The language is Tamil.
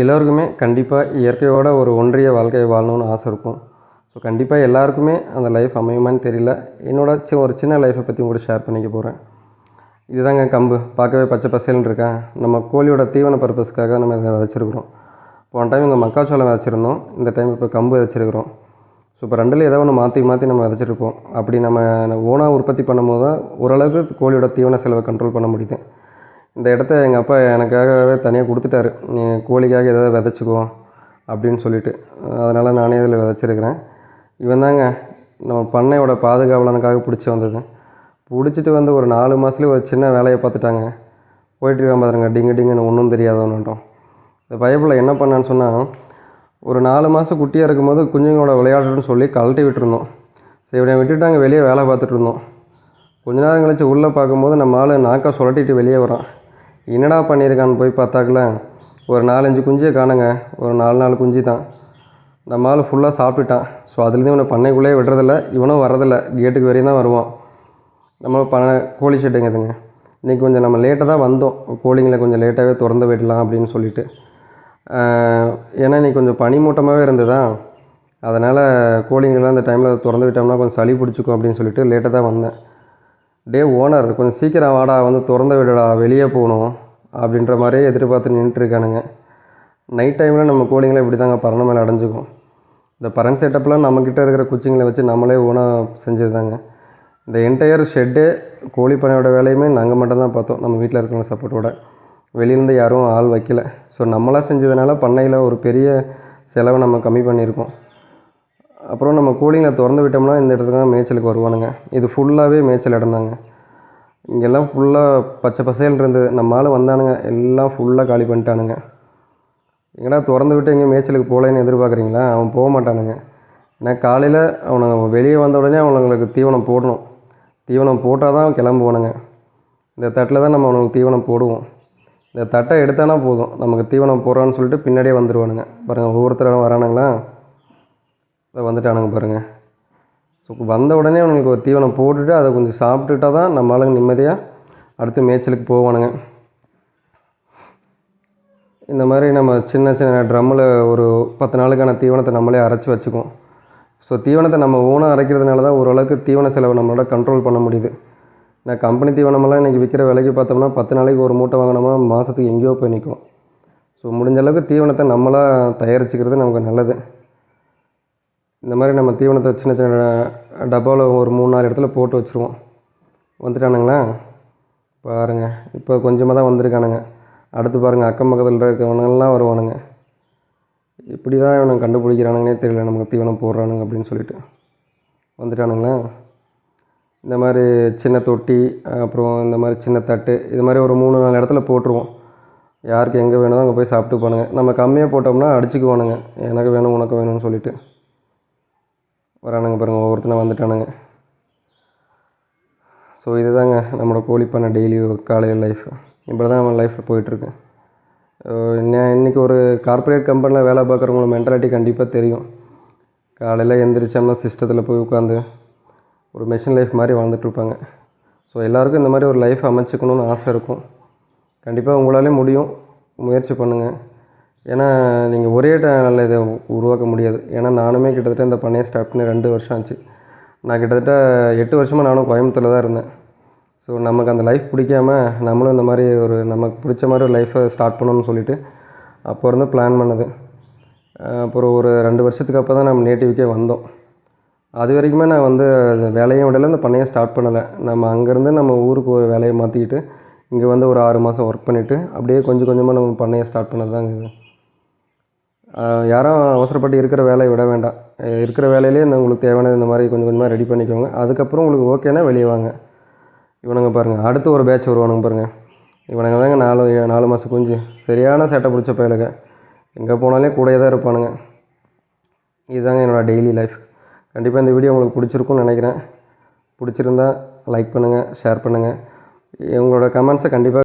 எல்லோருக்குமே கண்டிப்பாக இயற்கையோட ஒரு ஒன்றிய வாழ்க்கையை வாழணும்னு ஆசை இருக்கும். ஸோ கண்டிப்பாக எல்லாருக்குமே அந்த லைஃப் அமையுமான்னு தெரியல. என்னோட சி ஒரு சின்ன லைஃப்பை பற்றி உங்கள்கிட்ட ஷேர் பண்ணிக்க போகிறேன் இதுதாங்க கம்பு. பார்க்கவே பச்சை பசேல்னு இருக்கேன் நம்ம கோழியோட தீவன பர்பஸ்க்காக நம்ம இதை விதைச்சிருக்கிறோம். போன டைம் இங்கே மக்காச்சோளம் விதைச்சிருந்தோம். இந்த டைம் இப்போ கம்பு விதைச்சிருக்கிறோம். ஸோ இப்போ ரெண்டில் ஏதோ ஒன்று மாற்றி மாற்றி நம்ம விதைச்சிருப்போம் அப்படி நம்ம ஓனாக உற்பத்தி பண்ணும்போது தான் ஓரளவுக்கு கோழியோட தீவன செலவை கண்ட்ரோல் பண்ண முடியுது. இந்த இடத்த எங்கள் அப்பா எனக்காகவே தனியாக கொடுத்துட்டாரு. நீ கோழிக்காக எதாவது விதைச்சிக்கோ அப்படின்னு சொல்லிட்டு. அதனால் நானே இதில் விதைச்சிருக்கிறேன். இவன் தாங்க நம்ம பண்ணையோட பாதுகாவலனுக்காக பிடிச்சி வந்தது. பிடிச்சிட்டு வந்து ஒரு நாலு மாதத்துலேயே ஒரு சின்ன வேலையை பார்த்துட்டாங்க. போயிட்டுருக்கான் பாருங்க டிங்கு டிங்குன்னு ஒன்றும் தெரியாதவன்ட்டோம் இந்த பயப்பில் என்ன பண்ணான்னு சொன்னால் ஒரு நாலு மாதம் குட்டியாக இருக்கும்போது குஞ்சுங்களோட விளையாடுறன்னு சொல்லி கழட்டி விட்டுருந்தோம். சரி இவனை விட்டுட்டாங்க வெளியே வேலை பார்த்துட்டு இருந்தோம். கொஞ்ச நேரம் கழிச்சு உள்ளே பார்க்கும்போது நம்ம ஆள் நாக்கா சுழட்டிட்டு வெளியே வரான். என்னடா பண்ணியிருக்கான்னு போய் பார்த்தாக்கல. ஒரு நாலஞ்சு குஞ்சியை காணுங்க. ஒரு நாலு நாலு குஞ்சு தான். நம்ம ஆள் ஃபுல்லாக சாப்பிட்டுட்டான். ஸோ அதுலேருந்து இவனை பண்ணைக்குள்ளேயே விடுறதில்ல. இவனும் வரதில்லை கேட்டுக்கு வரையும் தான் வருவான். நம்ம ப கோழி ஷெட்டுங்குதுங்க இன்றைக்கி கொஞ்சம் நம்ம லேட்டாக தான் வந்தோம். கோழிங்களை கொஞ்சம் லேட்டாகவே திறந்து விடலாம் அப்படின்னு சொல்லிட்டு. ஏன்னா இன்றைக்கி கொஞ்சம் பனிமூட்டமாகவே இருந்ததா? அதனால் கோழிங்கெல்லாம் அந்த டைமில் திறந்து விட்டோம்னா கொஞ்சம் சளி பிடிச்சிக்கும் அப்படின்னு சொல்லிட்டு லேட்டாக தான் வந்தேன். டே ஓனர் கொஞ்சம் சீக்கிரம் வாடா வந்து திறந்த விடடா வெளியே போகணும் அப்படின்ற மாதிரியே எதிர்பார்த்து நின்றுட்டுருக்கானுங்க. நைட் டைமில் நம்ம கோழிங்களை இப்படி தாங்க பறனை மேலே அடைஞ்சிக்கும். இந்த பறன் செட்டப்லாம் நம்மக்கிட்ட இருக்கிற குச்சிங்களை வச்சு நம்மளே ஓனாக செஞ்சது தாங்க இந்த என்டையர் ஷெட்டே கோழி பண்ணையோட வேலையுமே நாங்கள் மட்டும்தான் பார்த்தோம் நம்ம வீட்டில் இருக்கிறவங்க சப்போர்ட்டோட வெளியிலேருந்து யாரும் ஆள் வைக்கல. ஸோ நம்மளாக செஞ்சதுனால பண்ணையில் ஒரு பெரிய செலவை நம்ம கம்மி பண்ணியிருக்கோம். அப்புறம் நம்ம கூலிங்கில் திறந்து விட்டோம்னா இந்த இடத்துக்கு தான் மேய்ச்சலுக்கு வருவானுங்க. இது ஃபுல்லாகவே மேய்ச்சல் இடம்தாங்க இங்கெல்லாம் ஃபுல்லாக பச்சை பசேல் இருந்தது நம்ம வந்தானுங்க. எல்லாம் ஃபுல்லாக காலி பண்ணிட்டானுங்க. எங்கடா திறந்து விட்டு எங்கேயும் மேய்ச்சலுக்கு போகலன்னு எதிர்பார்க்குறீங்களா? அவன் போக மாட்டானுங்க. ஏன்னா காலையில் அவனை வெளியே வந்த உடனே அவனுங்களுக்கு தீவனம் போடணும். தீவனம் போட்டால் தான் கிளம்புவானுங்க. இந்த தட்டில் தான் நம்ம அவனுக்கு தீவனம் போடுவோம். இந்த தட்டை எடுத்தானா போதும். நமக்கு தீவனம் போடுறான்னு சொல்லிட்டு பின்னாடியே வந்துடுவானுங்க பாருங்கள் ஒவ்வொருத்தரும் வரானுங்களா? இதை வந்துட்டானுங்க பாருங்கள் ஸோ வந்த உடனே அவனுக்கு ஒரு தீவனம் போட்டுட்டு அதை கொஞ்சம் சாப்பிட்டுட்டா தான் நம்ம ஆளுங்க நிம்மதியாக அடுத்து மேய்ச்சலுக்கு போவானுங்க. இந்த மாதிரி நம்ம சின்ன சின்ன ட்ரம்மில் ஒரு பத்து நாளுக்கான தீவனத்தை நம்மளே அரைச்சி வச்சுக்குவோம். ஸோ தீவனத்தை நம்ம ஓனாக அரைக்கிறதுனால தான் ஓரளவுக்கு தீவன செலவை நம்மளோட கண்ட்ரோல் பண்ண முடியுது. நான் கம்பெனி தீவனமெல்லாம் இன்றைக்கி விற்கிற விலைக்கு பார்த்தோம்னா பத்து நாளைக்கு ஒரு மூட்டை வாங்கினோம்னா மாதத்துக்கு எங்கேயோ போய் நிற்கும். ஸோ முடிஞ்ச அளவுக்கு தீவனத்தை நம்மளாக தயாரிச்சுக்கிறது நமக்கு நல்லது. இந்த மாதிரி நம்ம தீவனத்தை சின்ன சின்ன டப்பாவில் ஒரு மூணு நாலு இடத்துல போட்டு வச்சுருவோம். வந்துட்டானுங்களா? பாருங்க இப்போ கொஞ்சமாக தான் வந்திருக்கானுங்க. அடுத்து பாருங்கள் அக்கம் பக்கத்தில் இருக்கிறவனுங்கள்லாம் வருவானுங்க. இப்படி தான் இவனை கண்டுபிடிக்கிறானுங்கன்னே தெரியல நமக்கு தீவனம் போடுறானுங்க அப்படின்னு சொல்லிட்டு. வந்துட்டானுங்களா? இந்த மாதிரி சின்ன தொட்டி அப்புறம் இந்த மாதிரி சின்ன தட்டு இது மாதிரி ஒரு மூணு நாலு இடத்துல போட்டுருவோம். யாருக்கு எங்கே வேணுமோ அங்கே போய் சாப்பிட்டு போனுங்க நம்ம கம்மியாக போட்டோம்னா அடிச்சுக்குவானுங்க. எனக்கு வேணும் உனக்கு வேணும்னு சொல்லிவிட்டு வரானுங்க பாருங்கள் ஒவ்வொருத்தனா வந்துட்டானுங்க. ஸோ இதுதாங்க நம்மளோட கோழி பண்ண டெய்லி காலையில் லைஃப் இப்படி தான் நம்ம லைஃப் போயிட்டுருக்கு. இன்றைக்கி ஒரு கார்ப்பரேட் கம்பெனியில் வேலை பார்க்குறவங்களோட மென்டாலிட்டி கண்டிப்பாக தெரியும். காலையில் எந்திரிச்சோம்னா சிஸ்டத்தில் போய் உட்காந்து ஒரு மெஷின் லைஃப் மாதிரி வாழ்ந்துட்டுருப்பாங்க ஸோ எல்லாருக்கும் இந்த மாதிரி ஒரு லைஃப் அமைச்சுக்கணும்னு ஆசை இருக்கும். கண்டிப்பாக உங்களாலே முடியும். முயற்சி பண்ணுங்கள் ஏன்னா நீங்கள் ஒரே நாளில் இதை உருவாக்க முடியாது. ஏன்னா நானுமே கிட்டத்தட்ட இந்த பண்ணையை ஸ்டார்ட் பண்ணி ரெண்டு வருஷம் ஆச்சு. நான் கிட்டத்தட்ட எட்டு வருஷமாக நானும் கோயம்புத்தூரில் தான் இருந்தேன். ஸோ நமக்கு அந்த லைஃப் பிடிக்காம நம்மளும் இந்த மாதிரி ஒரு நமக்கு பிடிச்ச மாதிரி ஒரு லைஃப்பை ஸ்டார்ட் பண்ணணும்னு சொல்லிட்டு அப்போ இருந்து பிளான் பண்ணது. அப்புறம் ஒரு ரெண்டு வருஷத்துக்கு அப்போ தான் நம்ம நேட்டிவ்க்கே வந்தோம். அது வரைக்குமே நான் வந்து வேலையும் விடலை இந்த பண்ணையை ஸ்டார்ட் பண்ணலை. நம்ம அங்கேருந்து நம்ம ஊருக்கு ஒரு வேலையை மாற்றிக்கிட்டு இங்கே வந்து ஒரு ஆறு மாதம் ஒர்க் பண்ணிவிட்டு அப்படியே கொஞ்சம் கொஞ்சமாக நம்ம பண்ணையை ஸ்டார்ட் பண்ணது தாங்க இது. யாரும் அவசரப்பட்டு இருக்கிற வேலையை விட வேண்டாம். இருக்கிற வேலையிலே இந்த உங்களுக்கு தேவையான இந்த மாதிரி கொஞ்சம் கொஞ்சமாக ரெடி பண்ணிக்கோங்க. அதுக்கப்புறம் உங்களுக்கு ஓகேனா வெளியே வாங்க. இவனுங்க பாருங்கள் அடுத்து ஒரு பேட்ச் வருவானுங்க பாருங்கள் இவனுங்க தாங்க நாலு நாலு மாதம் குஞ்சு. சரியான சேட்டை பிடிச்ச பயலுங்க எங்கே போனாலே கூடயே தான் இருப்பானுங்க. இதுதாங்க என்னோடய டெய்லி லைஃப் கண்டிப்பாக இந்த வீடியோ உங்களுக்கு பிடிச்சிருக்கும்னு நினைக்கிறேன். பிடிச்சிருந்தா லைக் பண்ணுங்கள் ஷேர் பண்ணுங்கள் உங்களோட கமெண்ட்ஸை கண்டிப்பாக